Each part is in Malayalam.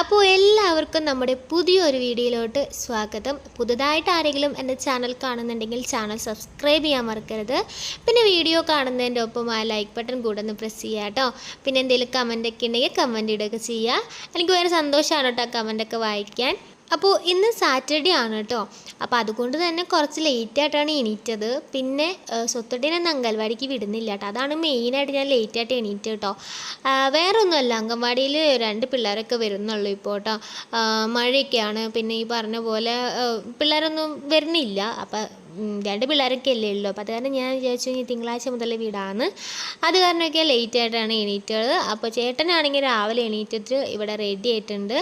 അപ്പോൾ എല്ലാവർക്കും നമ്മുടെ പുതിയൊരു വീഡിയോയിലോട്ട് സ്വാഗതം. പുതുതായിട്ട് ആരെങ്കിലും എന്റെ ചാനൽ കാണുന്നുണ്ടെങ്കിൽ ചാനൽ സബ്സ്ക്രൈബ് ചെയ്യാൻ മറക്കരുത്. പിന്നെ വീഡിയോ കാണുന്നതിന്റെ ഒപ്പം ആ ലൈക്ക് ബട്ടൺ കൂടെ ഒന്ന് പ്രസ് ചെയ്യുക കേട്ടോ. പിന്നെ എന്തെങ്കിലും കമന്റ് ഒക്കെ ഉണ്ടെങ്കിൽ കമന്റ് ഇടുകയൊക്കെ ചെയ്യുക. എനിക്ക് വേറെ സന്തോഷമാണ് കേട്ടോ കമന്റൊക്കെ വായിക്കാൻ. അപ്പോൾ ഇന്ന് സാറ്റർഡേ ആണ് കേട്ടോ. അപ്പോൾ അതുകൊണ്ട് തന്നെ കുറച്ച് ലേറ്റ് ആയിട്ടാണ് എണീറ്റത്. പിന്നെ സ്വത്തട്ടീനെ ഒന്ന് അംഗൻവാടിക്ക് വിടുന്നില്ല കേട്ടോ. അതാണ് മെയിനായിട്ട് ഞാൻ ലേറ്റ് ആയിട്ട് കേട്ടോ. വേറെ ഒന്നുമല്ല അംഗൻവാടിയിൽ രണ്ട് പിള്ളേരൊക്കെ വരുന്നുള്ളൂ ഇപ്പോൾ കേട്ടോ. മഴയൊക്കെയാണ്. പിന്നെ ഈ പറഞ്ഞ പോലെ പിള്ളേരൊന്നും വരുന്നില്ല. അപ്പം രണ്ട് പിള്ളേരൊക്കെ അല്ലേ ഉള്ളൂ. അപ്പോൾ അത് കാരണം ഞാൻ വിചാരിച്ചു ഇനി തിങ്കളാഴ്ച മുതൽ വിടാമെന്ന് അത് കാരണമൊക്കെ ലേറ്റ് ആയിട്ടാണ് എണീറ്റത്. അപ്പോൾ ചേട്ടനാണെങ്കിൽ രാവിലെ എണീറ്റിട്ട് ഇവിടെ റെഡി ആയിട്ടുണ്ട്.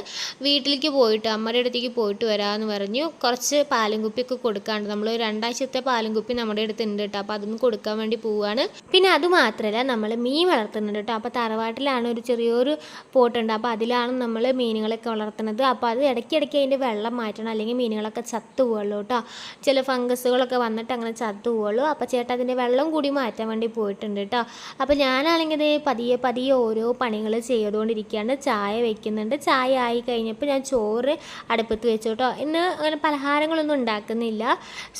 വീട്ടിലേക്ക് പോയിട്ട് അമ്മയുടെ അടുത്തേക്ക് പോയിട്ട് വരാമെന്ന് പറഞ്ഞു. കുറച്ച് പാലും കുപ്പിയൊക്കെ കൊടുക്കാണ്ട് നമ്മൾ രണ്ടാഴ്ചത്തെ പാലും കുപ്പി നമ്മുടെ അടുത്ത് ഉണ്ട് കേട്ടോ. അപ്പോൾ അതൊന്ന് കൊടുക്കാൻ വേണ്ടി പോവുകയാണ് പിന്നെ അത് മാത്രമല്ല നമ്മൾ മീൻ വളർത്തുന്നുണ്ട് കേട്ടോ. അപ്പോൾ തറവാട്ടിലാണ് ഒരു ചെറിയൊരു പോട്ടുണ്ട്. അപ്പോൾ അതിലാണ് നമ്മൾ മീനുകളൊക്കെ വളർത്തുന്നത്. അപ്പോൾ അത് ഇടയ്ക്കിടയ്ക്ക് അതിന്റെ വെള്ളം മാറ്റണം. അല്ലെങ്കിൽ മീനുകളൊക്കെ ചത്തു പോകുള്ളൂ കേട്ടോ. ചില ഫംഗസുകളൊക്കെ വന്നിട്ട് അങ്ങനെ ചത്തു പോകുള്ളൂ അപ്പോൾ ചേട്ടാ അതിന്റെ വെള്ളം കൂടി മാറ്റാൻ വേണ്ടി പോയിട്ടുണ്ട് കേട്ടോ അപ്പോൾ ഞാനാണെങ്കിൽ പതിയെ പതിയെ ഓരോ പണികൾ ചെയ്തുകൊണ്ടിരിക്കുകയാണ്. ചായ വെക്കുന്നുണ്ട്. ചായ ആയി കഴിഞ്ഞപ്പോൾ ഞാൻ ചോറ് അടുപ്പത്ത് വെച്ചു കേട്ടോ ഇന്ന് അങ്ങനെ പലഹാരങ്ങളൊന്നും ഉണ്ടാക്കുന്നില്ല.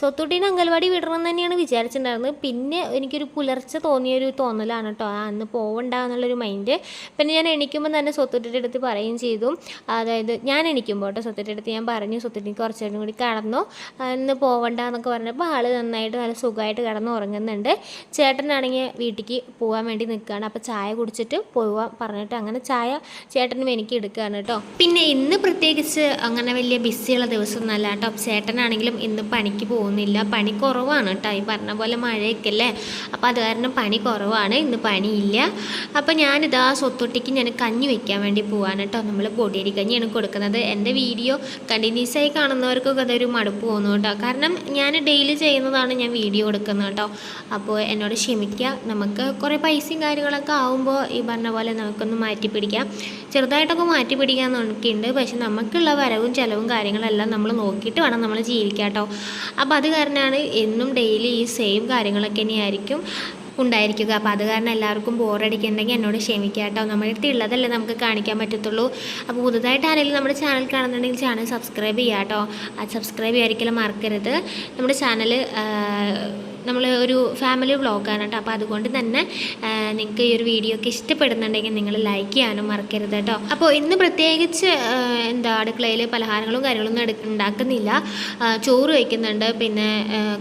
സ്വത്തുട്ടീനെ അംഗൻവാടി വിടണം എന്ന് തന്നെയാണ് വിചാരിച്ചിട്ടുണ്ടായിരുന്നത്. പിന്നെ എനിക്കൊരു പുലർച്ചെ തോന്നിയൊരു തോന്നലാണ് കേട്ടോ അന്ന് പോവണ്ട എന്നുള്ളൊരു മൈൻഡ്. പിന്നെ ഞാൻ എണീക്കുമ്പോൾ തന്നെ സ്വത്തുട്ടിയുടെ അടുത്ത് പറയുകയും ചെയ്തു. അതായത് ഞാൻ എണീക്കുമ്പോൾ കേട്ടോ സ്വത്തുട്ടിയുടെ അടുത്ത് ഞാൻ പറഞ്ഞു സ്വത്തുട്ടിക്ക് കുറച്ച് കൂടി കടന്നു. ഇന്ന് പോവണ്ട എന്നൊക്കെ പറഞ്ഞപ്പോൾ ആൾ നന്നായിട്ട് നല്ല സുഖമായിട്ട് കിടന്ന് ഉറങ്ങുന്നുണ്ട്. ചേട്ടനാണെങ്കിൽ വീട്ടിലേക്ക് പോകാൻ വേണ്ടി നിൽക്കുകയാണ് അപ്പോൾ ചായ കുടിച്ചിട്ട് പോവാൻ പറഞ്ഞിട്ട് അങ്ങനെ ചായ ചേട്ടനും എനിക്ക് എടുക്കുകയാണ് കേട്ടോ പിന്നെ ഇന്ന് പ്രത്യേകിച്ച് അങ്ങനെ വലിയ ബിസിയുള്ള ദിവസമൊന്നുമല്ല കേട്ടോ ചേട്ടനാണെങ്കിലും ഇന്ന് പണിക്ക് പോകുന്നില്ല. പണി കുറവാണ് കേട്ടോ ഈ പറഞ്ഞ പോലെ മഴയൊക്കെ അല്ലേ? അപ്പോൾ അത് കാരണം പണി കുറവാണ്. ഇന്ന് പണിയില്ല. അപ്പോൾ ഞാനിതാ സ്വത്തൊട്ടിക്ക് ഞാൻ കഞ്ഞി വെക്കാൻ വേണ്ടി പോവാണ് കേട്ടോ നമ്മൾ പൊടിയരി കഞ്ഞിയാണ് കൊടുക്കുന്നത്. എന്റെ വീഡിയോ കണ്ടിന്യൂസ് ആയി കാണുന്നവർക്കൊക്കെ അതൊരു മടുപ്പ് തോന്നും കേട്ടോ കാരണം ഞാൻ ഡെയിലി ചെയ്യുന്നതാണ് ഞാൻ വീഡിയോ എടുക്കുന്നത് കേട്ടോ. അപ്പോൾ എന്നോട് ക്ഷമിക്കുക. നമുക്ക് കുറേ പൈസയും കാര്യങ്ങളൊക്കെ ആവുമ്പോൾ ഈ പറഞ്ഞ പോലെ നമുക്കൊന്ന് മാറ്റി പിടിക്കാം. ചെറുതായിട്ടൊക്കെ മാറ്റി പിടിക്കാൻ നോക്കിയിട്ടുണ്ട്. പക്ഷെ നമുക്കുള്ള വരവും ചിലവും കാര്യങ്ങളെല്ലാം നമ്മൾ നോക്കിയിട്ട് വേണം നമ്മൾ ജീവിക്കാം കേട്ടോ. അപ്പോൾ അത് കാരണമാണ് എന്നും ഡെയിലി ഈ സെയിം കാര്യങ്ങളൊക്കെ തന്നെയായിരിക്കും ഉണ്ടായിരിക്കുക അപ്പോൾ അത് കാരണം എല്ലാവർക്കും ബോറടിക്കുന്നുണ്ടെങ്കിൽ എന്നോട് ക്ഷമിക്കുക കേട്ടോ. നമ്മുടെ അടുത്ത് ഉള്ളതല്ലേ നമുക്ക് കാണിക്കാൻ പറ്റത്തുള്ളൂ. അപ്പോൾ പുതുതായിട്ട് ആരെങ്കിലും നമ്മുടെ ചാനൽ കാണുന്നുണ്ടെങ്കിൽ ചാനൽ സബ്സ്ക്രൈബ് ചെയ്യുക കേട്ടോ. ആ സബ്സ്ക്രൈബ് ചെയ്യാതിരിക്കലും മറക്കരുത്. നമ്മുടെ ചാനൽ നമ്മൾ ഒരു ഫാമിലി വ്ളോഗാണ് കേട്ടോ. അപ്പോൾ അതുകൊണ്ട് തന്നെ നിങ്ങൾക്ക് ഈ ഒരു വീഡിയോ ഒക്കെ ഇഷ്ടപ്പെടുന്നുണ്ടെങ്കിൽ നിങ്ങൾ ലൈക്ക് ചെയ്യാനും മറക്കരുത് കേട്ടോ. അപ്പോൾ ഇന്ന് പ്രത്യേകിച്ച് എന്താ അടുക്കളയിൽ പലഹാരങ്ങളും കാര്യങ്ങളൊന്നും എടു ഉണ്ടാക്കുന്നില്ല. ചോറ് വയ്ക്കുന്നുണ്ട് പിന്നെ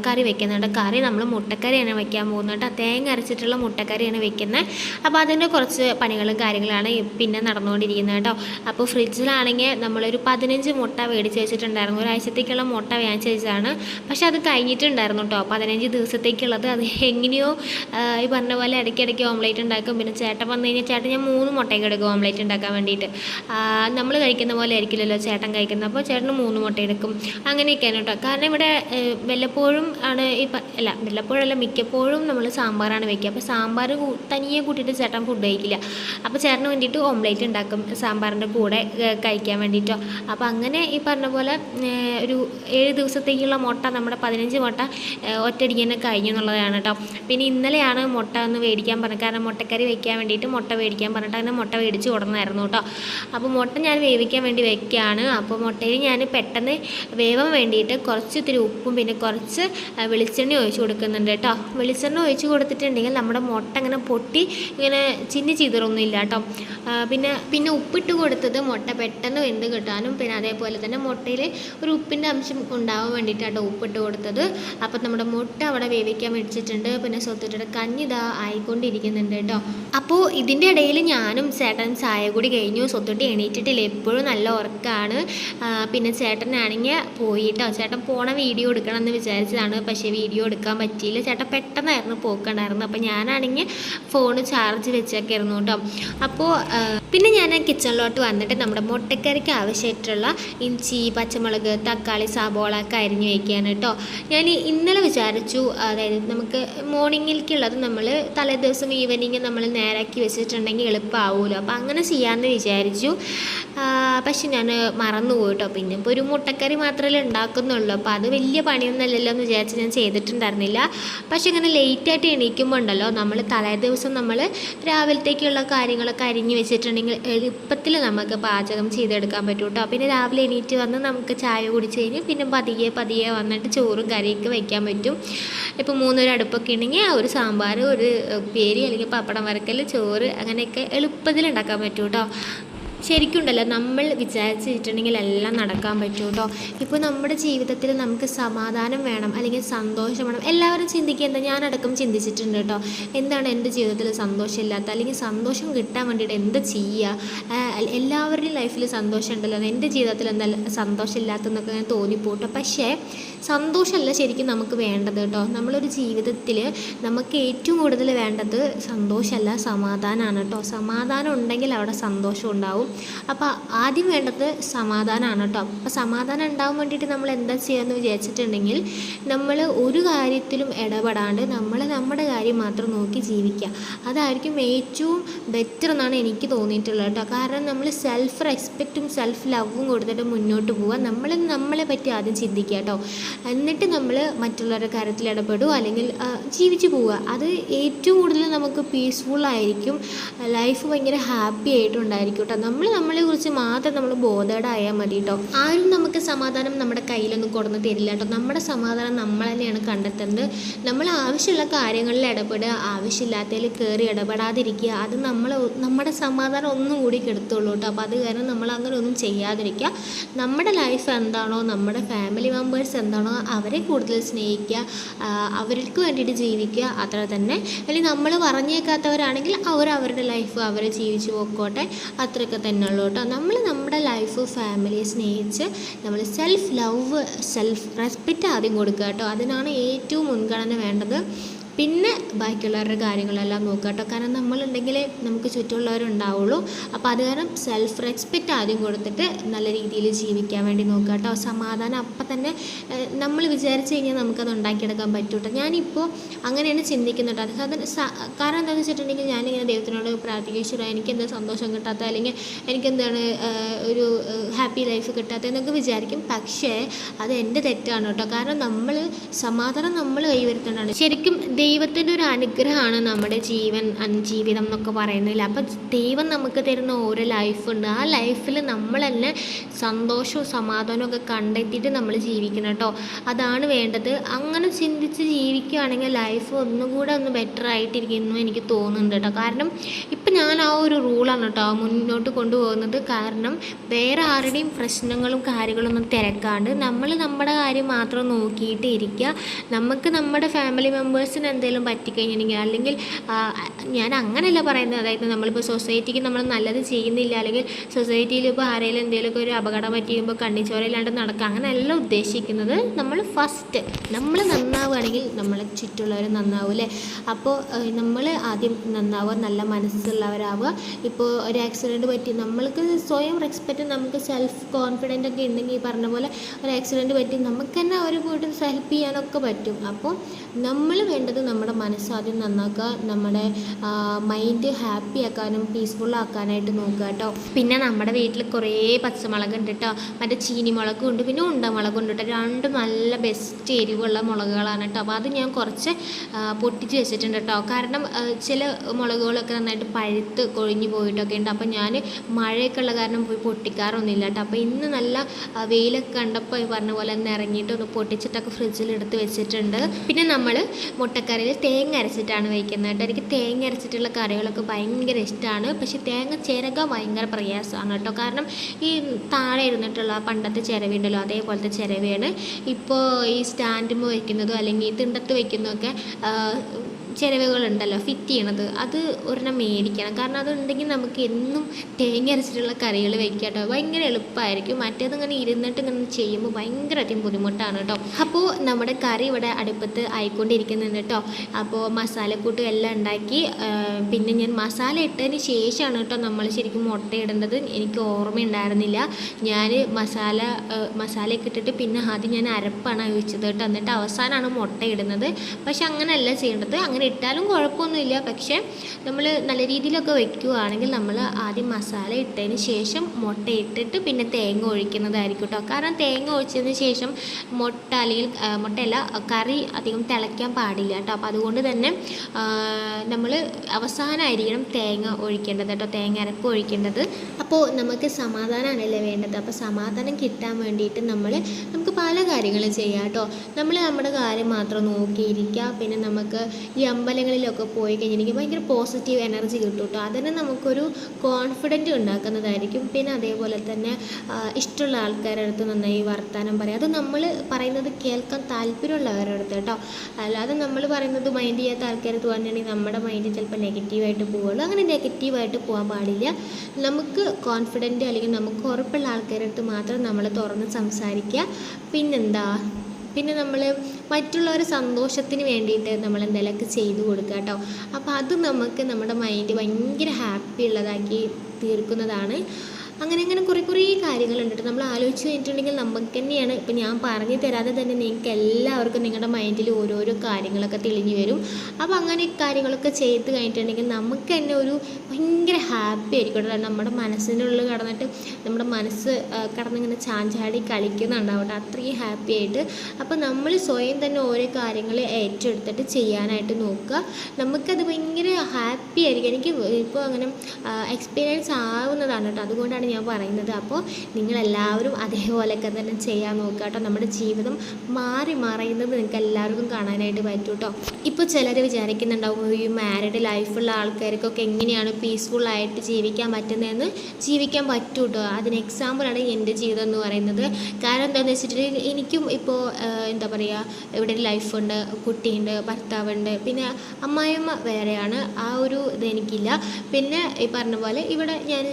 കറി വയ്ക്കുന്നുണ്ട് കറി നമ്മൾ മുട്ടക്കറിയാണ് വയ്ക്കാൻ പോകുന്നത് കേട്ടോ. തേങ്ങ അരച്ചിട്ടുള്ള മുട്ടക്കറിയാണ് വെക്കുന്നത് അപ്പോൾ അതിന്റെ കുറച്ച് പണികളും കാര്യങ്ങളാണ് പിന്നെ നടന്നുകൊണ്ടിരിക്കുന്നത് കേട്ടോ. അപ്പോൾ ഫ്രിഡ്ജിലാണെങ്കിൽ നമ്മളൊരു പതിനഞ്ച് മുട്ട മേടിച്ച് വെച്ചിട്ടുണ്ടായിരുന്നു. ഒരാഴ്ചത്തേക്കുള്ള മുട്ട വേണിച്ച് വെച്ചതാണ്. പക്ഷേ അത് കഴിഞ്ഞിട്ടുണ്ടായിരുന്നു കേട്ടോ. പതിനഞ്ച് ദിവസത്തേക്കുള്ളത്. അത് എങ്ങനെയോ ഈ പറഞ്ഞ പോലെ ഇടയ്ക്കിടയ്ക്ക് ഓംലേറ്റ് ഉണ്ടാക്കും. പിന്നെ ചേട്ടൻ വന്നു കഴിഞ്ഞാൽ ചേട്ടൻ ഞാൻ മൂന്ന് മുട്ടയൊക്കെ എടുക്കും ഓംലേറ്റ് ഉണ്ടാക്കാൻ വേണ്ടിയിട്ട്. നമ്മൾ കഴിക്കുന്ന പോലെ ആയിരിക്കില്ലല്ലോ ചേട്ടൻ കഴിക്കുന്നത്. അപ്പോൾ ചേട്ടന് മൂന്ന് മുട്ട എടുക്കും. അങ്ങനെയൊക്കെയാണ് കേട്ടോ. കാരണം ഇവിടെ വല്ലപ്പോഴും ആണ് ഈ അല്ല വല്ലപ്പോഴല്ല മിക്കപ്പോഴും നമ്മൾ സാമ്പാറാണ് വയ്ക്കുക അപ്പോൾ സാമ്പാർ തനിയെ കൂട്ടിയിട്ട് ചേട്ടൻ ഫുഡ് കഴിക്കില്ല. അപ്പോൾ ചേട്ടന് വേണ്ടിയിട്ട് ഓംലേറ്റ് ഉണ്ടാക്കും സാമ്പാറിന്റെ കൂടെ കഴിക്കാൻ വേണ്ടിയിട്ടോ. അപ്പോൾ അങ്ങനെ ഈ പറഞ്ഞ പോലെ ഒരു ഏഴ് ദിവസത്തേക്കുള്ള മുട്ട നമ്മുടെ പതിനഞ്ച് മുട്ട ഒറ്റയടിക്ക് കഴിഞ്ഞു എന്നുള്ളതാണ് കേട്ടോ. പിന്നെ ഇന്നലെയാണ് മുട്ട ഒന്ന് മേടിക്കാൻ പറഞ്ഞത്. കാരണം മുട്ടക്കറി വെക്കാൻ വേണ്ടിയിട്ട് മുട്ട മേടിക്കാൻ പറഞ്ഞിട്ട് അങ്ങനെ മുട്ട മേടിച്ച് കൊടുന്നായിരുന്നു കേട്ടോ. അപ്പോൾ മുട്ട ഞാൻ വേവിക്കാൻ വേണ്ടി വെക്കുകയാണ്. അപ്പോൾ മുട്ടയിൽ ഞാൻ പെട്ടെന്ന് വേവാൻ വേണ്ടിയിട്ട് കുറച്ച് ഇത്തിരി ഉപ്പും പിന്നെ കുറച്ച് വെളിച്ചെണ്ണ ഒഴിച്ച് കൊടുക്കുന്നുണ്ട് കേട്ടോ. വെളിച്ചെണ്ണ ഒഴിച്ച് കൊടുത്തിട്ടുണ്ടെങ്കിൽ നമ്മുടെ മുട്ട ഇങ്ങനെ പൊട്ടി ഇങ്ങനെ ചിന്നി ചിതറൊന്നുമില്ല കേട്ടോ. പിന്നെ പിന്നെ ഉപ്പിട്ട് കൊടുത്തത് മുട്ട പെട്ടെന്ന് വെന്ത് കിട്ടാനും പിന്നെ അതേപോലെ തന്നെ മുട്ടയിൽ ഒരു ഉപ്പിന്റെ അംശം ഉണ്ടാവാൻ വേണ്ടിയിട്ടാണ് ഉപ്പിട്ട് കൊടുത്തത്. അപ്പോൾ നമ്മുടെ മുട്ട അവിടെ വേവിക്കാൻ വെച്ചിട്ടുണ്ട് പിന്നെ സ്വത്തിട്ടിട്ട് കഞ്ഞി ഇതാ ആയിക്കൊണ്ടിരിക്കുന്നുണ്ട് കേട്ടോ. അപ്പോൾ ഇതിന്റെ ഇടയിൽ ഞാനും ചേട്ടൻ ചായ കൂടി കഴിഞ്ഞു. സ്വത്തൊട്ടി എണീറ്റിട്ടില്ല. എപ്പോഴും നല്ല ഉറക്കമാണ് ആ, പിന്നെ ചേട്ടനാണെങ്കിൽ പോയിട്ടോ ചേട്ടൻ പോണ വീഡിയോ എടുക്കണം എന്ന് വിചാരിച്ചതാണ്. പക്ഷേ വീഡിയോ എടുക്കാൻ പറ്റിയില്ല. ചേട്ടൻ പെട്ടെന്നായിരുന്നു പോക്കണ്ടായിരുന്നു അപ്പോൾ ഞാനാണെങ്കിൽ ഫോൺ ചാർജ് വെച്ചൊക്കെ ആയിരുന്നു കേട്ടോ അപ്പോൾ പിന്നെ ഞാൻ കിച്ചണിലോട്ട് വന്നിട്ട് നമ്മുടെ മുട്ടക്കറിക്ക് ആവശ്യമായിട്ടുള്ള ഇഞ്ചി പച്ചമുളക് തക്കാളി സബോള ഒക്കെ അരിഞ്ഞു വയ്ക്കുകയാണ് കേട്ടോ. ഞാൻ ഇന്നലെ വിചാരിച്ചു അതായത് നമുക്ക് മോർണിംഗിലേക്കുള്ളത് നമ്മൾ തലേദിവസം ഈവനിങ് നമ്മൾ നേരാക്കി വെച്ചിട്ടുണ്ടെങ്കിൽ എളുപ്പമാവുമല്ലോ അപ്പോൾ അങ്ങനെ ചെയ്യാമെന്ന് വിചാരിച്ചു. പക്ഷെ ഞാൻ മറന്നു പോയിട്ടോ പിന്നെ ഇപ്പോൾ ഒരു മുട്ടക്കറി മാത്രമല്ലേ ഉണ്ടാക്കുന്നുള്ളൂ. അപ്പോൾ അത് വലിയ പണിയൊന്നുമല്ലല്ലോ എന്ന് വിചാരിച്ച് ഞാൻ ചെയ്തിട്ടുണ്ടായിരുന്നില്ല. പക്ഷെ ഇങ്ങനെ ലേറ്റായിട്ട് എണീക്കുമ്പോൾ ഉണ്ടല്ലോ നമ്മൾ തലേദിവസം നമ്മൾ രാവിലത്തേക്കുള്ള കാര്യങ്ങളൊക്കെ അരിഞ്ഞ് വെച്ചിട്ടുണ്ടെങ്കിൽ എളുപ്പത്തിൽ നമുക്ക് പാചകം ചെയ്തെടുക്കാൻ പറ്റും കേട്ടോ പിന്നെ രാവിലെ എണീറ്റ് വന്ന് നമുക്ക് ചായ കുടിച്ച് കഴിഞ്ഞ് പിന്നെ പതിയെ പതിയെ വന്നിട്ട് ചോറും കറിയൊക്കെ വയ്ക്കാൻ പറ്റും. ഇപ്പോൾ മൂന്നൊരു അടുപ്പൊക്കെ ഉണ്ടെങ്കിൽ ആ ഒരു സാമ്പാർ ഒരു പേരി അല്ലെങ്കിൽ പപ്പടം വരക്കൽ ചോറ് അങ്ങനെയൊക്കെ എളുപ്പത്തിൽ ഉണ്ടാക്കാൻ പറ്റും കേട്ടോ ശരിക്കും ഉണ്ടല്ലോ നമ്മൾ വിചാരിച്ചിട്ടുണ്ടെങ്കിൽ എല്ലാം നടക്കാൻ പറ്റും കേട്ടോ ഇപ്പോൾ നമ്മുടെ ജീവിതത്തിൽ നമുക്ക് സമാധാനം വേണം അല്ലെങ്കിൽ സന്തോഷം വേണം. എല്ലാവരും ചിന്തിക്കുക എന്താ ഞാനടക്കം ചിന്തിച്ചിട്ടുണ്ട് കേട്ടോ. എന്താണ് എന്റെ ജീവിതത്തിൽ സന്തോഷമില്ലാത്ത അല്ലെങ്കിൽ സന്തോഷം കിട്ടാൻ വേണ്ടിയിട്ട് എന്ത് ചെയ്യുക എല്ലാവരുടെയും ലൈഫിൽ സന്തോഷം ഉണ്ടല്ലോ. എന്റെ ജീവിതത്തിൽ എന്താ സന്തോഷമില്ലാത്തതെന്നൊക്കെ ഞാൻ തോന്നിപ്പോട്ടോ. പക്ഷേ സന്തോഷമല്ല ശരിക്കും നമുക്ക് വേണ്ടത് കേട്ടോ. നമ്മളൊരു ജീവിതത്തിൽ നമുക്ക് ഏറ്റവും കൂടുതൽ വേണ്ടത് സന്തോഷമല്ല സമാധാനമാണ് കേട്ടോ. സമാധാനം ഉണ്ടെങ്കിൽ അവിടെ സന്തോഷം ഉണ്ടാവും. അപ്പോൾ ആദ്യം വേണ്ടത് സമാധാനമാണ് കേട്ടോ. അപ്പോൾ സമാധാനം ഉണ്ടാവാൻ വേണ്ടിയിട്ട് നമ്മൾ എന്താ ചെയ്യാമെന്ന് വിചാരിച്ചിട്ടുണ്ടെങ്കിൽ നമ്മൾ ഒരു കാര്യത്തിലും ഇടപെടാണ്ട് നമ്മൾ നമ്മുടെ കാര്യം മാത്രം നോക്കി ജീവിക്കുക. അതായിരിക്കും ഏറ്റവും ബെറ്റർ എന്നാണ് എനിക്ക് തോന്നിയിട്ടുള്ളത് കേട്ടോ. കാരണം നമ്മൾ സെൽഫ് റെസ്പെക്റ്റും സെൽഫ് ലവും കൊടുത്തിട്ട് മുന്നോട്ട് പോവുക. നമ്മൾ നമ്മളെ പറ്റി ആദ്യം ചിന്തിക്കുക കേട്ടോ. എന്നിട്ട് നമ്മൾ മറ്റുള്ളവരുടെ കാര്യത്തിൽ ഇടപെടുക അല്ലെങ്കിൽ ജീവിച്ചു പോവുക. അത് ഏറ്റവും കൂടുതൽ നമുക്ക് പീസ്ഫുൾ ആയിരിക്കും. ലൈഫ് ഭയങ്കര ഹാപ്പി ആയിട്ടുണ്ടായിരിക്കും കേട്ടോ. നമ്മൾ നമ്മളെ കുറിച്ച് മാത്രം നമ്മൾ ബോധേഡായാൽ മതി കേട്ടോ. ആരും നമുക്ക് സമാധാനം നമ്മുടെ കയ്യിലൊന്നും കൊടുന്ന് തരില്ല കേട്ടോ. നമ്മുടെ സമാധാനം നമ്മൾ തന്നെയാണ് കണ്ടെത്തുന്നത്. നമ്മൾ ആവശ്യമുള്ള കാര്യങ്ങളിൽ ഇടപെടുക ആവശ്യമില്ലാത്തതിൽ കയറി ഇടപെടാതിരിക്കുക അത് നമ്മൾ നമ്മുടെ സമാധാനം ഒന്നും കൂടി കെടുത്തുള്ളൂ കേട്ടോ. അപ്പോൾ അത് കാരണം നമ്മൾ അങ്ങനെ ഒന്നും ചെയ്യാതിരിക്കുക. നമ്മുടെ ലൈഫ് എന്താണോ നമ്മുടെ ഫാമിലി മെമ്പേഴ്സ് എന്താണോ അവരെ കൂടുതൽ സ്നേഹിക്കുക അവർക്ക് വേണ്ടിയിട്ട് ജീവിക്കുക. അത്ര തന്നെ. അല്ലെങ്കിൽ നമ്മൾ പറഞ്ഞേക്കാത്തവരാണെങ്കിൽ അവർ അവരുടെ ലൈഫ് അവർ ജീവിച്ച് പോക്കോട്ടെ. അത്രയൊക്കെ തന്നെ ഉള്ളൂ കേട്ടോ. നമ്മൾ നമ്മുടെ ലൈഫ് ഫാമിലിയെ സ്നേഹിച്ച് നമ്മൾ സെൽഫ് ലവ് സെൽഫ് റെസ്പെക്റ്റ് ആദ്യം കൊടുക്കുക കേട്ടോ. അതിനാണ് ഏറ്റവും മുൻഗണന വേണ്ടത്. പിന്നെ ബാക്കിയുള്ളവരുടെ കാര്യങ്ങളെല്ലാം നോക്കുക കേട്ടോ. കാരണം നമ്മളുണ്ടെങ്കിലേ നമുക്ക് ചുറ്റുമുള്ളവരുണ്ടാവുള്ളൂ. അപ്പോൾ അത് കാരണം സെൽഫ് റെസ്പെക്റ്റ് ആദ്യം കൊടുത്തിട്ട് നല്ല രീതിയിൽ ജീവിക്കാൻ വേണ്ടി നോക്കുക കേട്ടോ. സമാധാനം അപ്പം തന്നെ നമ്മൾ വിചാരിച്ചു കഴിഞ്ഞാൽ നമുക്കത് ഉണ്ടാക്കിയെടുക്കാൻ പറ്റും കേട്ടോ. ഞാനിപ്പോൾ അങ്ങനെയാണ് ചിന്തിക്കുന്നത് അത് കാരണം എന്താണെന്ന് വെച്ചിട്ടുണ്ടെങ്കിൽ ഞാനിങ്ങനെ ദൈവത്തിനോട് പ്രാർത്ഥിക്കുക എനിക്ക് എന്താ സന്തോഷം കിട്ടാത്ത? അല്ലെങ്കിൽ എനിക്കെന്താണ് ഒരു ഹാപ്പി ലൈഫ് കിട്ടാത്ത? എന്നൊക്കെ വിചാരിക്കും. പക്ഷേ അത് എന്റെ തെറ്റാണ് കേട്ടോ. കാരണം നമ്മൾ സമാധാനം നമ്മൾ കൈവരുത്തേണ്ടതാണ്. ശരിക്കും ദൈവത്തിന്റെ ഒരു അനുഗ്രഹമാണ് നമ്മുടെ ജീവൻ ജീവിതം എന്നൊക്കെ പറയുന്നതിൽ. അപ്പം ദൈവം നമുക്ക് തരുന്ന ഓരോ ലൈഫുണ്ട് ആ ലൈഫിൽ നമ്മൾ തന്നെ സന്തോഷവും സമാധാനവും ഒക്കെ കണ്ടെത്തിയിട്ട് നമ്മൾ ജീവിക്കണം കേട്ടോ. അതാണ് വേണ്ടത്. അങ്ങനെ ചിന്തിച്ച് ജീവിക്കുകയാണെങ്കിൽ ലൈഫ് ഒന്നുകൂടെ ഒന്ന് ബെറ്റർ ആയിട്ടിരിക്കുന്നു എനിക്ക് തോന്നുന്നുണ്ട് കേട്ടോ. കാരണം ഇപ്പം ഞാൻ ആ ഒരു റൂളാണ് കേട്ടോ മുന്നോട്ട് കൊണ്ടുപോകുന്നത്. കാരണം വേറെ ആരുടെയും പ്രശ്നങ്ങളും കാര്യങ്ങളൊന്നും തിരക്കാണ്ട് നമ്മൾ നമ്മുടെ കാര്യം മാത്രം നോക്കിയിട്ട് ഇരിക്കുക നമുക്ക് നമ്മുടെ ഫാമിലി മെമ്പേഴ്സിന് എന്തെങ്കിലും പറ്റിക്കഴിഞ്ഞിട്ടുണ്ടെങ്കിൽ അല്ലെങ്കിൽ ഞാൻ അങ്ങനെയല്ല പറയുന്നത്. അതായത് നമ്മളിപ്പോൾ സൊസൈറ്റിക്ക് നമ്മൾ നല്ലത് ചെയ്യുന്നില്ല അല്ലെങ്കിൽ സൊസൈറ്റിയിൽ ഇപ്പോൾ ആരെങ്കിലും എന്തെങ്കിലുമൊക്കെ ഒരു അപകടം പറ്റിയുമ്പോൾ കണ്ണിച്ചോരയില്ലാണ്ട് നടക്കുക അങ്ങനെയല്ല ഉദ്ദേശിക്കുന്നത്. നമ്മൾ ഫസ്റ്റ് നമ്മൾ നന്നാവുകയാണെങ്കിൽ നമ്മളെ ചുറ്റുള്ളവർ നന്നാവൂലേ അപ്പോൾ നമ്മൾ ആദ്യം നന്നാവുക നല്ല മനസ്സുള്ളവരാവുക. ഇപ്പോൾ ഒരു ആക്സിഡന്റ് പറ്റി നമ്മൾക്ക് സ്വയം റെസ്പെക്റ്റ് നമുക്ക് സെൽഫ് കോൺഫിഡന്റ് ഒക്കെ ഉണ്ടെങ്കിൽ ഈ പറഞ്ഞ പോലെ ഒരു ആക്സിഡന്റ് പറ്റി നമുക്ക് തന്നെ അവർ പോയിട്ട് ഹെൽപ്പ് ചെയ്യാനൊക്കെ പറ്റും. അപ്പോൾ നമ്മൾ വേണ്ടത് നമ്മുടെ മനസ്സാദ്യം നന്നാക്കുക നമ്മുടെ മൈൻഡ് ഹാപ്പി ആക്കാനും പീസ്ഫുൾ ആക്കാനായിട്ട് നോക്കുക കേട്ടോ പിന്നെ നമ്മുടെ വീട്ടിൽ കുറേ പച്ചമുളക് ഉണ്ട് കേട്ടോ മറ്റേ ചീനിമുളകും ഉണ്ട് പിന്നെ ഉണ്ടമുളകും ഉണ്ട് കേട്ടോ രണ്ട് നല്ല ബെസ്റ്റ് എരിവുള്ള മുളകുകളാണ് കേട്ടോ അപ്പോൾ അത് ഞാൻ കുറച്ച് പൊട്ടിച്ച് വെച്ചിട്ടുണ്ട് കേട്ടോ കാരണം ചില മുളകുകളൊക്കെ നന്നായിട്ട് പഴുത്ത് കൊഴിഞ്ഞു പോയിട്ടൊക്കെ ഉണ്ട്. അപ്പോൾ ഞാൻ മഴയൊക്കെ ഉള്ള കാരണം പോയി പൊട്ടിക്കാറൊന്നുമില്ല കേട്ടോ അപ്പോൾ ഇന്ന് നല്ല വെയിലൊക്കെ കണ്ടപ്പോൾ പറഞ്ഞ പോലെ ഒന്ന് ഇറങ്ങിയിട്ട് ഒന്ന് പൊട്ടിച്ചിട്ടൊക്കെ ഫ്രിഡ്ജിൽ എടുത്ത് വെച്ചിട്ടുണ്ട്. പിന്നെ നമ്മൾ മുട്ടക്കറിയിൽ തേങ്ങ അരച്ചിട്ടാണ് വയ്ക്കുന്നത് കേട്ടോ. എനിക്ക് തേങ്ങ അരച്ചിട്ടുള്ള കറികളൊക്കെ ഭയങ്കര ഇഷ്ടമാണ് പക്ഷേ തേങ്ങ ചിരക ഭയങ്കര പ്രയാസമാണ് കേട്ടോ. കാരണം ഈ താഴെ ഇരുന്നിട്ടുള്ള പണ്ടത്തെ ചിരവുണ്ടല്ലോ അതേപോലത്തെ ചിരവയാണ്. ഇപ്പോൾ ഈ സ്റ്റാൻഡുമ്പോൾ വെക്കുന്നതോ അല്ലെങ്കിൽ തിണ്ടത്ത് വെക്കുന്നതൊക്കെ ചിലവുകളുണ്ടല്ലോ ഫിറ്റ് ചെയ്യണത് അത് ഒരെണ്ണം മേടിക്കണം. കാരണം അതുണ്ടെങ്കിൽ നമുക്ക് എന്നും തേങ്ങ അരച്ചിട്ടുള്ള കറികൾ വെക്കാം കേട്ടോ. ഭയങ്കര എളുപ്പമായിരിക്കും. മറ്റേത് ഇങ്ങനെ ഇരുന്നിട്ട് ഇങ്ങനെ ചെയ്യുമ്പോൾ ഭയങ്കരധികം ബുദ്ധിമുട്ടാണ് കേട്ടോ. അപ്പോൾ നമ്മുടെ കറി ഇവിടെ അടുപ്പത്ത് ആയിക്കൊണ്ടിരിക്കുന്നുണ്ട് കേട്ടോ. അപ്പോൾ മസാലക്കൂട്ടും എല്ലാം ഉണ്ടാക്കി പിന്നെ ഞാൻ മസാല ഇട്ടതിന് ശേഷമാണ് കേട്ടോ നമ്മൾ ശരിക്കും മുട്ട ഇടേണ്ടത് എനിക്ക് ഓർമ്മയുണ്ടായിരുന്നില്ല. ഞാൻ മസാല മസാലയൊക്കെ ഇട്ടിട്ട് പിന്നെ ആദ്യം ഞാൻ അരപ്പാണ് ഒഴിച്ചത് കേട്ടോ. എന്നിട്ട് അവസാനമാണ് മുട്ട ഇടുന്നത് പക്ഷെ അങ്ങനെയല്ല ചെയ്യേണ്ടത്. അങ്ങനെ ഇട്ടാലും കുഴപ്പമൊന്നുമില്ല. പക്ഷേ നമ്മൾ നല്ല രീതിയിലൊക്കെ വെക്കുകയാണെങ്കിൽ നമ്മൾ ആദ്യം മസാല ഇട്ടതിന് ശേഷം മുട്ട ഇട്ടിട്ട് പിന്നെ തേങ്ങ ഒഴിക്കുന്നതായിരിക്കും കേട്ടോ കാരണം തേങ്ങ ഒഴിച്ചതിന് ശേഷം മുട്ട അല്ലെങ്കിൽ മുട്ടയല്ല കറി അധികം തിളയ്ക്കാൻ പാടില്ല കേട്ടോ അപ്പോൾ അതുകൊണ്ട് തന്നെ നമ്മൾ അവസാനമായിരിക്കണം തേങ്ങ ഒഴിക്കേണ്ടത് കേട്ടോ തേങ്ങ അരപ്പ് ഒഴിക്കേണ്ടത്. അപ്പോൾ നമുക്ക് സമാധാനമാണല്ലേ വേണ്ടത്? അപ്പോൾ സമാധാനം കിട്ടാൻ വേണ്ടിയിട്ട് നമ്മൾ നമുക്ക് പല കാര്യങ്ങളും ചെയ്യാം കേട്ടോ നമ്മൾ നമ്മുടെ കാര്യം മാത്രം നോക്കിയിരിക്കുക പിന്നെ നമുക്ക് ഈ അമ്പലങ്ങളിലൊക്കെ പോയി കഴിഞ്ഞാൽ എനിക്ക് ഭയങ്കര പോസിറ്റീവ് എനർജി കിട്ടും കേട്ടോ. അതിനെ നമുക്കൊരു കോൺഫിഡന്റ് ഉണ്ടാക്കുന്നതായിരിക്കും. പിന്നെ അതേപോലെ തന്നെ ഇഷ്ടമുള്ള ആൾക്കാരുടെ അടുത്ത് നന്നായി വർത്തമാനം പറയാം. അത് നമ്മൾ പറയുന്നത് കേൾക്കാൻ താല്പര്യമുള്ളവരുടെ അടുത്ത് കേട്ടോ. അല്ലാതെ നമ്മൾ പറയുന്നത് മൈൻഡ് ചെയ്യാത്ത ആൾക്കാരുടെ തോന്നുകയാണെങ്കിൽ നമ്മുടെ മൈൻഡ് ചിലപ്പോൾ നെഗറ്റീവായിട്ട് പോവുള്ളൂ അങ്ങനെ നെഗറ്റീവായിട്ട് പോകാൻ പാടില്ല. നമുക്ക് കോൺഫിഡന്റ് അല്ലെങ്കിൽ നമുക്ക് ഉറപ്പുള്ള ആൾക്കാരുടെ അടുത്ത് മാത്രം നമ്മൾ തുറന്ന് സംസാരിക്കുക. പിന്നെന്താ? പിന്നെ നമ്മൾ മറ്റുള്ളവരുടെ സന്തോഷത്തിന് വേണ്ടിയിട്ട് നമ്മൾ എന്തെങ്കിലുമൊക്കെ ചെയ്തു കൊടുക്കുക കേട്ടോ. അപ്പോൾ അത് നമുക്ക് നമ്മുടെ മൈൻഡ് ഭയങ്കര ഹാപ്പി ഉള്ളതാക്കി തീർക്കുന്നതാണ്. അങ്ങനെ അങ്ങനെ കുറേ കുറേ കാര്യങ്ങളുണ്ട് നമ്മൾ ആലോചിച്ച് കഴിഞ്ഞിട്ടുണ്ടെങ്കിൽ നമുക്ക് തന്നെയാണ്. ഇപ്പം ഞാൻ പറഞ്ഞു തരാതെ തന്നെ നിങ്ങൾക്ക് എല്ലാവർക്കും നിങ്ങളുടെ മൈൻഡിൽ ഓരോരോ കാര്യങ്ങളൊക്കെ തെളിഞ്ഞു വരും. അപ്പോൾ അങ്ങനെ കാര്യങ്ങളൊക്കെ ചെയ്ത് കഴിഞ്ഞിട്ടുണ്ടെങ്കിൽ നമുക്ക് തന്നെ ഒരു ഭയങ്കര ഹാപ്പി ആയിരിക്കും കേട്ടോ. നമ്മുടെ മനസ്സിന്റെ ഉള്ളിൽ കടന്നിട്ട് നമ്മുടെ മനസ്സ് കടന്നിങ്ങനെ ചാഞ്ചാടി കളിക്കുന്നുണ്ടാവും കേട്ടോ അത്രയും ഹാപ്പി ആയിട്ട്. അപ്പോൾ നമ്മൾ സ്വയം തന്നെ ഓരോ കാര്യങ്ങൾ ഏറ്റെടുത്തിട്ട് ചെയ്യാനായിട്ട് നോക്കുക. നമുക്കത് ഭയങ്കര ഹാപ്പി ആയിരിക്കും. എനിക്ക് ഇപ്പോൾ അങ്ങനെ എക്സ്പീരിയൻസ് ആവുന്നതാണ് കേട്ടോ. അതുകൊണ്ടാണ് ഞാൻ പറയുന്നത്. അപ്പോൾ നിങ്ങളെല്ലാവരും അതേപോലെയൊക്കെ തന്നെ ചെയ്യാൻ നോക്കുക കേട്ടോ. നമ്മുടെ ജീവിതം മാറി മറയുന്നത് നിങ്ങൾക്ക് എല്ലാവർക്കും കാണാനായിട്ട് പറ്റും കേട്ടോ. ഇപ്പോൾ ചിലർ വിചാരിക്കുന്നുണ്ടാവും ഈ മാരീഡ് ലൈഫുള്ള ആൾക്കാർക്കൊക്കെ എങ്ങനെയാണ് പീസ്ഫുൾ ആയിട്ട് ജീവിക്കാൻ പറ്റുന്നതെന്ന് ജീവിക്കാൻ പറ്റും കേട്ടോ. അതിന് എക്സാമ്പിളാണ് എന്റെ ജീവിതം എന്ന് പറയുന്നത്. കാരണം എന്താണെന്ന് വെച്ചിട്ടുണ്ടെങ്കിൽ എനിക്കും ഇപ്പോൾ എന്താ പറയുക ഇവിടെ ലൈഫുണ്ട് കുട്ടിയുണ്ട് ഭർത്താവുണ്ട് പിന്നെ അമ്മായിയമ്മ വേറെയാണ്. ആ ഒരു ഇത് എനിക്കില്ല. പിന്നെ ഈ പറഞ്ഞ പോലെ ഇവിടെ ഞാൻ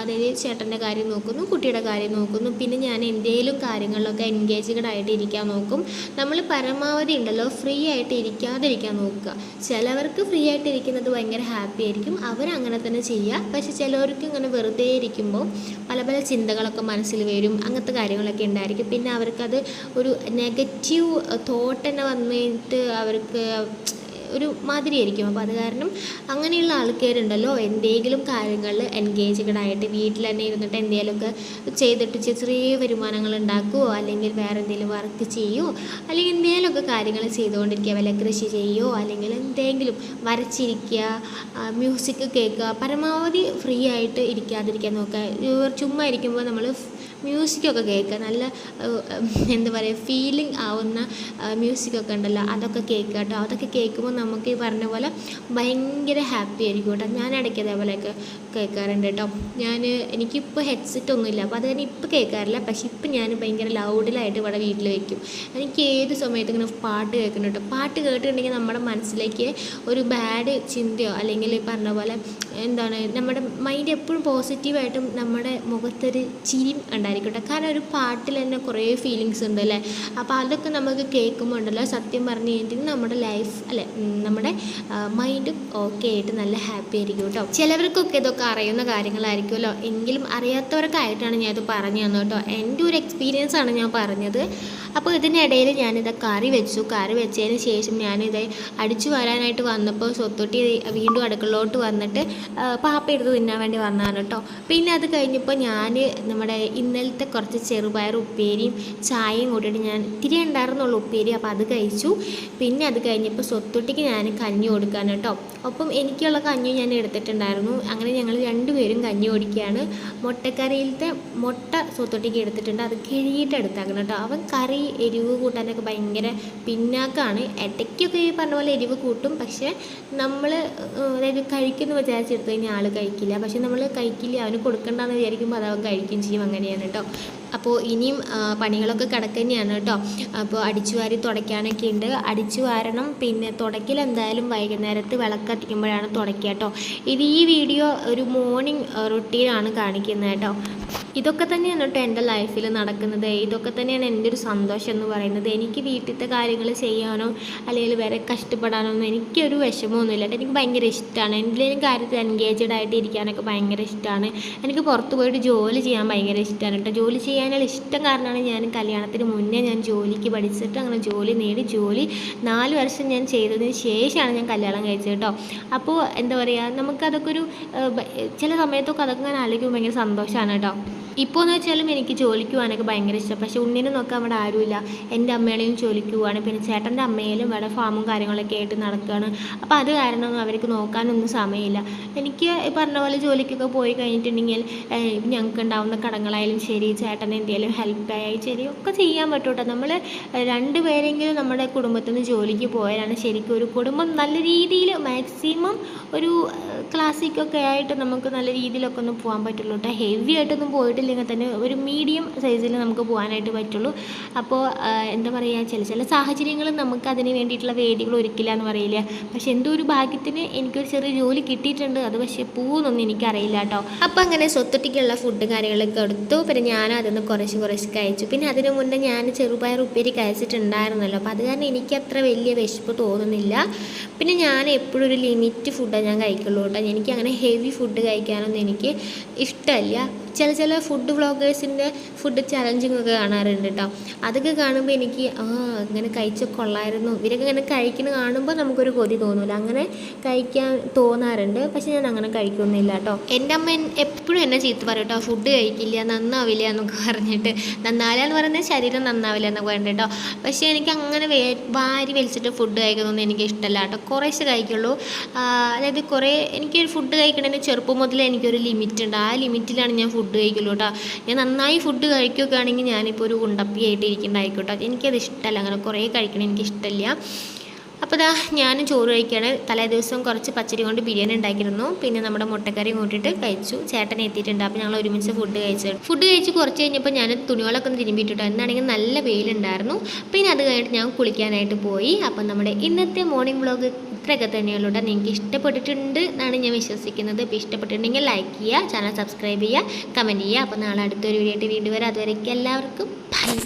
അതായത് ചേട്ടന്റെ കാര്യം നോക്കുന്നു കുട്ടിയുടെ കാര്യം നോക്കുന്നു. പിന്നെ ഞാൻ എന്തെങ്കിലും കാര്യങ്ങളിലൊക്കെ എൻഗേജ്ഡ് ആയിട്ട് ഇരിക്കാൻ നോക്കും. നമ്മൾ പരമാവധി ഉണ്ടല്ലോ ഫ്രീ ആയിട്ട് ഇരിക്കാതിരിക്കാൻ നോക്കുക. ചിലവർക്ക് ഫ്രീ ആയിട്ട് ഇരിക്കുന്നത് ഭയങ്കര ഹാപ്പി ആയിരിക്കും. അവരങ്ങനെ തന്നെ ചെയ്യുക. പക്ഷെ ചിലവർക്ക് ഇങ്ങനെ വെറുതെ ഇരിക്കുമ്പോൾ പല പല ചിന്തകളൊക്കെ മനസ്സിൽ വരും. അങ്ങനത്തെ കാര്യങ്ങളൊക്കെ ഉണ്ടായിരിക്കും. പിന്നെ അവർക്കത് ഒരു നെഗറ്റീവ് തോട്ട് തന്നെ വന്നിട്ട് അവർക്ക് ഒരു മാതിരിയായിരിക്കും അപ്പോൾ അത് കാരണം അങ്ങനെയുള്ള ആൾക്കാരുണ്ടല്ലോ എന്തെങ്കിലും കാര്യങ്ങളിൽ എൻഗേജ്ഡ് ആയിട്ട് വീട്ടിൽ തന്നെ ഇരുന്നിട്ട് എന്തെങ്കിലുമൊക്കെ ചെയ്തിട്ട് ചെറിയ വരുമാനങ്ങൾ ഉണ്ടാക്കുമോ അല്ലെങ്കിൽ വേറെ എന്തെങ്കിലും വർക്ക് ചെയ്യുമോ അല്ലെങ്കിൽ എന്തെങ്കിലുമൊക്കെ കാര്യങ്ങൾ ചെയ്തുകൊണ്ടിരിക്കുക വല്ല കൃഷി ചെയ്യുമോ അല്ലെങ്കിൽ എന്തെങ്കിലും വരച്ചിരിക്കുക മ്യൂസിക് കേൾക്കുക പരമാവധി ഫ്രീ ആയിട്ട് ഇരിക്കാതിരിക്കാൻ നോക്കുക. ചുമ്മാ ഇരിക്കുമ്പോൾ നമ്മൾ മ്യൂസിക്കൊക്കെ കേൾക്കുക. നല്ല എന്താ പറയുക ഫീലിംഗ് ആവുന്ന മ്യൂസിക്കൊക്കെ ഉണ്ടല്ലോ അതൊക്കെ കേൾക്കുക കേട്ടോ. അതൊക്കെ കേൾക്കുമ്പോൾ നമുക്ക് ഈ പറഞ്ഞ പോലെ ഭയങ്കര ഹാപ്പി ആയിരിക്കും കേട്ടോ. ഞാൻ ഇടയ്ക്ക് അതേപോലെയൊക്കെ കേൾക്കാറുണ്ട് കേട്ടോ. ഞാൻ എനിക്കിപ്പോൾ ഹെഡ്സെറ്റ് ഒന്നുമില്ല. അപ്പോൾ അത് തന്നെ ഇപ്പോൾ കേൾക്കാറില്ല. പക്ഷെ ഇപ്പം ഞാൻ ഭയങ്കര ലൗഡിലായിട്ട് ഇവിടെ വീട്ടിൽ വയ്ക്കും എനിക്ക് ഏത് സമയത്തും ഇങ്ങനെ പാട്ട് കേൾക്കണം കേട്ടോ. പാട്ട് കേട്ടിട്ടുണ്ടെങ്കിൽ നമ്മുടെ മനസ്സിലേക്ക് ഒരു ബാഡ് ചിന്തയോ അല്ലെങ്കിൽ പറഞ്ഞ പോലെ എന്താണ് നമ്മുടെ മൈൻഡ് എപ്പോഴും പോസിറ്റീവായിട്ടും നമ്മുടെ മുഖത്തൊരു ചിരിയും ഉണ്ടായിരിക്കട്ടെ. കാരണം ഒരു പാട്ടിൽ തന്നെ കുറേ ഫീലിങ്സ് ഉണ്ട് അല്ലേ? അപ്പോൾ അതൊക്കെ നമുക്ക് കേൾക്കുമ്പോൾ ഉണ്ടല്ലോ സത്യം പറഞ്ഞു കഴിഞ്ഞിട്ടുണ്ടെങ്കിൽ നമ്മുടെ ലൈഫ് അല്ലെ നമ്മുടെ മൈൻഡ് ഓക്കെ ആയിട്ട് നല്ല ഹാപ്പി ആയിരിക്കും കേട്ടോ. ചിലവർക്കൊക്കെ ഇതൊക്കെ അറിയുന്ന കാര്യങ്ങളായിരിക്കുമല്ലോ. എങ്കിലും അറിയാത്തവർക്കായിട്ടാണ് ഞാൻ ഇത് പറഞ്ഞു തന്നത് കേട്ടോ. എന്റെ ഒരു എക്സ്പീരിയൻസ് ആണ് ഞാൻ പറഞ്ഞത്. അപ്പോൾ ഇതിനിടയിൽ ഞാനിത് കറി വെച്ചു. കറി വെച്ചതിന് ശേഷം ഞാനിത് അടിച്ചു വരാനായിട്ട് വന്നപ്പോൾ സ്വത്തൊട്ടി വീണ്ടും അടുക്കളോട്ട് വന്നിട്ട് പാപ്പ എടുത്ത് തിന്നാൻ വേണ്ടി വന്നതാണ് കേട്ടോ. പിന്നെ അത് കഴിഞ്ഞപ്പോൾ ഞാൻ നമ്മുടെ ഇന്നലത്തെ കുറച്ച് ചെറുപയർ ഉപ്പേരിയും ചായയും കൂട്ടിയിട്ട് ഞാൻ ഇത്തിരി ഉണ്ടായിരുന്നുള്ളൂ ഉപ്പേരി അപ്പോൾ അത് കഴിച്ചു. പിന്നെ അത് കഴിഞ്ഞപ്പോൾ സ്വത്തൊട്ടിക്ക് ഞാൻ കഞ്ഞി കൊടുക്കാൻ കേട്ടോ. ഒപ്പം എനിക്കുള്ള കഞ്ഞി ഞാൻ എടുത്തിട്ടുണ്ടായിരുന്നു. അങ്ങനെ ഞങ്ങൾ രണ്ടുപേരും കഞ്ഞി കുടിക്കുകയാണ്. മുട്ടക്കറിയിലത്തെ മുട്ട സ്വത്തൊട്ടിക്ക് എടുത്തിട്ടുണ്ട്. അത് കിഴിയിട്ട് എടുത്താക്കണം കേട്ടോ. അവൻ കറി എരിവ് കൂട്ടാനൊക്കെ ഭയങ്കര പിന്നാക്കാണ്. ഇടയ്ക്കൊക്കെ ഈ പറഞ്ഞ പോലെ എരിവ് കൂട്ടും. പക്ഷേ നമ്മൾ അതായത് കഴിക്കുന്നു വിചാരിച്ചെടുത്ത് കഴിഞ്ഞാൽ ആൾ കഴിക്കില്ല. പക്ഷെ നമ്മൾ കഴിക്കില്ല. അവന് കൊടുക്കണ്ടെന്ന് വിചാരിക്കുമ്പോൾ അത് അവൻ കഴിക്കുകയും ചെയ്യും. അങ്ങനെയാണ് കേട്ടോ അപ്പോൾ ഇനിയും പണികളൊക്കെ കിടക്കുക തന്നെയാണ് കേട്ടോ. അപ്പോൾ അടിച്ചു വാരി തുടയ്ക്കാനൊക്കെ ഉണ്ട്. അടിച്ചു വാരണം പിന്നെ തുടയ്ക്കൽ എന്തായാലും വൈകുന്നേരത്ത് വിളക്ക് കത്തിക്കുമ്പോഴാണ് തുടയ്ക്കുക കേട്ടോ. ഇത് ഈ വീഡിയോ ഒരു മോർണിംഗ് റൊട്ടീനാണ് കാണിക്കുന്നത് കേട്ടോ. ഇതൊക്കെ തന്നെയാണ് കേട്ടോ എന്റെ ലൈഫിൽ നടക്കുന്നത്. ഇതൊക്കെ തന്നെയാണ് എന്റെ ഒരു സന്തോഷം എന്ന് പറയുന്നത്. എനിക്ക് വീട്ടിലത്തെ കാര്യങ്ങൾ ചെയ്യാനോ അല്ലെങ്കിൽ വേറെ കഷ്ടപ്പെടാനോ ഒന്നും എനിക്കൊരു വിഷമമൊന്നുമില്ല എനിക്ക് ഭയങ്കര ഇഷ്ടമാണ്. എന്തെങ്കിലും കാര്യത്തിൽ എൻഗേജഡ് ആയിട്ട് ഇരിക്കാനൊക്കെ ഭയങ്കര ഇഷ്ടമാണ്. എനിക്ക് പുറത്ത് പോയിട്ട് ജോലി ചെയ്യാൻ ഭയങ്കര ഇഷ്ടമാണ് കേട്ടോ. ജോലി ചെയ്യാനുള്ള ഇഷ്ടം കാരണമാണ് ഞാൻ കല്യാണത്തിന് മുന്നേ ഞാൻ ജോലിക്ക് പഠിച്ചിട്ട് അങ്ങനെ ജോലി നേടി ജോലി നാല് വർഷം ഞാൻ ചെയ്തതിന് ശേഷമാണ് ഞാൻ കല്യാണം കഴിച്ചത് കേട്ടോ. അപ്പോൾ എന്താ പറയുക നമുക്കതൊക്കെ ഒരു ചില സമയത്തൊക്കെ അതൊക്കെ ഞാൻ ആലോചിക്കുമ്പോൾ ഭയങ്കര സന്തോഷമാണ് കേട്ടോ. ഇപ്പോൾ എന്ന് വെച്ചാലും എനിക്ക് ജോലിക്ക് പോകാനൊക്കെ ഭയങ്കര ഇഷ്ടം. പക്ഷേ ഉണ്ണിനെ നോക്കാൻ അവിടെ ആരുമില്ല. എന്റെ അമ്മയുടെയും ജോലിക്ക് പോവാണ്. പിന്നെ ചേട്ടന്റെ അമ്മയിലും ഇവിടെ ഫാമും കാര്യങ്ങളൊക്കെ ആയിട്ട് നടക്കുകയാണ് അപ്പോൾ അത് കാരണമൊന്നും അവർക്ക് നോക്കാനൊന്നും സമയമില്ല. എനിക്ക് പറഞ്ഞ പോലെ ജോലിക്കൊക്കെ പോയി കഴിഞ്ഞിട്ടുണ്ടെങ്കിൽ ഞങ്ങൾക്ക് ഉണ്ടാവുന്ന കടങ്ങളായാലും ശരി ചേട്ടൻ എന്തെങ്കിലും ഹെൽപ്പ് ആയാലും ശരി ഒക്കെ ചെയ്യാൻ പറ്റൂട്ടോ. നമ്മൾ നമ്മൾ രണ്ടുപേരെങ്കിലും നമ്മുടെ കുടുംബത്തിൽ നിന്ന് ജോലിക്ക് പോയാലാണ് ശരിക്കും ഒരു കുടുംബം നല്ല രീതിയിൽ മാക്സിമം ഒരു ക്ലാസ്സിക്കൊക്കെ ആയിട്ട് നമുക്ക് നല്ല രീതിയിലൊക്കെ ഒന്ന് പോകാൻ പറ്റുള്ളൂ കേട്ടോ. ഹെവി ആയിട്ടൊന്നും പോയിട്ടില്ലെങ്കിൽ തന്നെ ഒരു മീഡിയം സൈസിൽ നമുക്ക് പോകാനായിട്ട് പറ്റുള്ളൂ. അപ്പോൾ എന്താ പറയുക ചില ചില സാഹചര്യങ്ങൾ നമുക്ക് അതിന് വേണ്ടിയിട്ടുള്ള വേദികൾ ഒരുക്കില്ല എന്ന് പറയില്ല? പക്ഷെ എന്തോ ഒരു ഭാഗ്യത്തിന് എനിക്കൊരു ചെറിയ ജോലി കിട്ടിയിട്ടുണ്ട്. അത് പക്ഷേ പോകുന്നൊന്നും എനിക്കറിയില്ല കേട്ടോ. അപ്പോൾ അങ്ങനെ സ്വത്തൊട്ടിക്കുള്ള ഫുഡ് കാര്യങ്ങളൊക്കെ എടുത്തു പിന്നെ ഞാൻ അതിന്ന് കുറച്ച് കുറച്ച് കഴിച്ചു. പിന്നെ അതിന് മുന്നേ ഞാൻ ചെറുപയർ ഉപ്പേരി കഴിച്ചിട്ടുണ്ടായിരുന്നല്ലോ. അപ്പോൾ അത് കാരണം എനിക്ക് അത്ര വലിയ വിശപ്പ് തോന്നുന്നില്ല. പിന്നെ ഞാൻ എപ്പോഴും ഒരു ലിമിറ്റ് ഫുഡാണ് ഞാൻ കഴിക്കുള്ളൂ കേട്ടോ. എനിക്ക് അങ്ങനെ ഹെവി ഫുഡ് കഴിക്കാനൊന്നും എനിക്ക് ഇഷ്ടമല്ല. ചില ചില ഫുഡ് വ്ളോഗേഴ്സിന്റെ ഫുഡ് ചലഞ്ചിങ്ങൊക്കെ കാണാറുണ്ട് കേട്ടോ അതൊക്കെ കാണുമ്പോൾ എനിക്ക് ആ ഇങ്ങനെ കഴിച്ച കൊള്ളായിരുന്നു. ഇവരൊക്കെ ഇങ്ങനെ കഴിക്കുന്നത് കാണുമ്പോൾ നമുക്കൊരു കൊതി തോന്നില്ല അങ്ങനെ കഴിക്കാൻ തോന്നാറുണ്ട്. പക്ഷെ ഞാൻ അങ്ങനെ കഴിക്കൊന്നുമില്ല കേട്ടോ എന്റെ അമ്മ എപ്പോഴും എന്നെ ചീത്ത പറയും കേട്ടോ ഫുഡ് കഴിക്കില്ല നന്നാവില്ല എന്നൊക്കെ പറഞ്ഞിട്ട്. നന്നാവില്ല എന്ന് പറയുന്നത് ശരീരം നന്നാവില്ല എന്നൊക്കെ പറഞ്ഞിട്ട് കേട്ടോ പക്ഷേ എനിക്ക് അങ്ങനെ വാരി വലിച്ചിട്ട് ഫുഡ് കഴിക്കുന്നൊന്നും എനിക്ക് ഇഷ്ടമല്ല കേട്ടോ കുറേശ്ശെ കഴിക്കുള്ളൂ. അതായത് കുറേ എനിക്കൊരു ഫുഡ് കഴിക്കണതിന് ചെറുപ്പം മുതലേ എനിക്കൊരു ലിമിറ്റ് ഉണ്ട്. ആ ലിമിറ്റിലാണ് ഞാൻ ഫുഡ് കഴിക്കുള്ളൂ കേട്ടോ ഞാൻ നന്നായി ഫുഡ് കഴിക്കുകയൊക്കെ ആണെങ്കിൽ ഞാനിപ്പോൾ ഒരു ഉണ്ടപ്പിയായിട്ട് ഇരിക്കണ്ടായിക്കോട്ടെ എനിക്കത് ഇഷ്ടമല്ല അങ്ങനെ കുറേ കഴിക്കണം. എനിക്ക് ഇഷ്ടമില്ല അപ്പോൾ ഇതാ ഞാനും ചോറ് കഴിക്കുകയാണ് തലേ ദിവസം കുറച്ച് പച്ചരി കൊണ്ട് ബിരിയാണി ഉണ്ടാക്കിയിരുന്നു. പിന്നെ നമ്മുടെ മുട്ടക്കറി കൂട്ടിയിട്ട് കഴിച്ചു. ചേട്ടൻ എത്തിയിട്ടുണ്ട്. അപ്പോൾ ഞങ്ങൾ ഒരുമിച്ച് ഫുഡ് കഴിച്ചു. ഫുഡ് കഴിച്ച് കുറച്ച് കഴിഞ്ഞപ്പോൾ ഞാൻ തുണികളൊക്കെ ഒന്ന് തിരുമ്പിയിട്ടിട്ടു എന്നാണെങ്കിൽ നല്ല വെയിലുണ്ടായിരുന്നു. പിന്നെ അത് കഴിഞ്ഞിട്ട് ഞാൻ കുളിക്കാനായിട്ട് പോയി. അപ്പം നമ്മുടെ ഇന്നത്തെ മോർണിംഗ് വ്ളോഗ് തന്നെയുള്ളൂ നിങ്ങൾക്ക് ഇഷ്ടപ്പെട്ടിട്ടുണ്ട് എന്നാണ് ഞാൻ വിശ്വസിക്കുന്നത്. ഇപ്പോൾ ഇഷ്ടപ്പെട്ടിട്ടുണ്ടെങ്കിൽ ലൈക്ക് ചെയ്യുക ചാനൽ സബ്സ്ക്രൈബ് ചെയ്യുക കമന്റ് ചെയ്യുക. അപ്പോൾ നാളെ അടുത്തൊരു വീഡിയോ ആയിട്ട് വീണ്ടും വരാം. അതുവരേക്കും എല്ലാവർക്കും ബൈ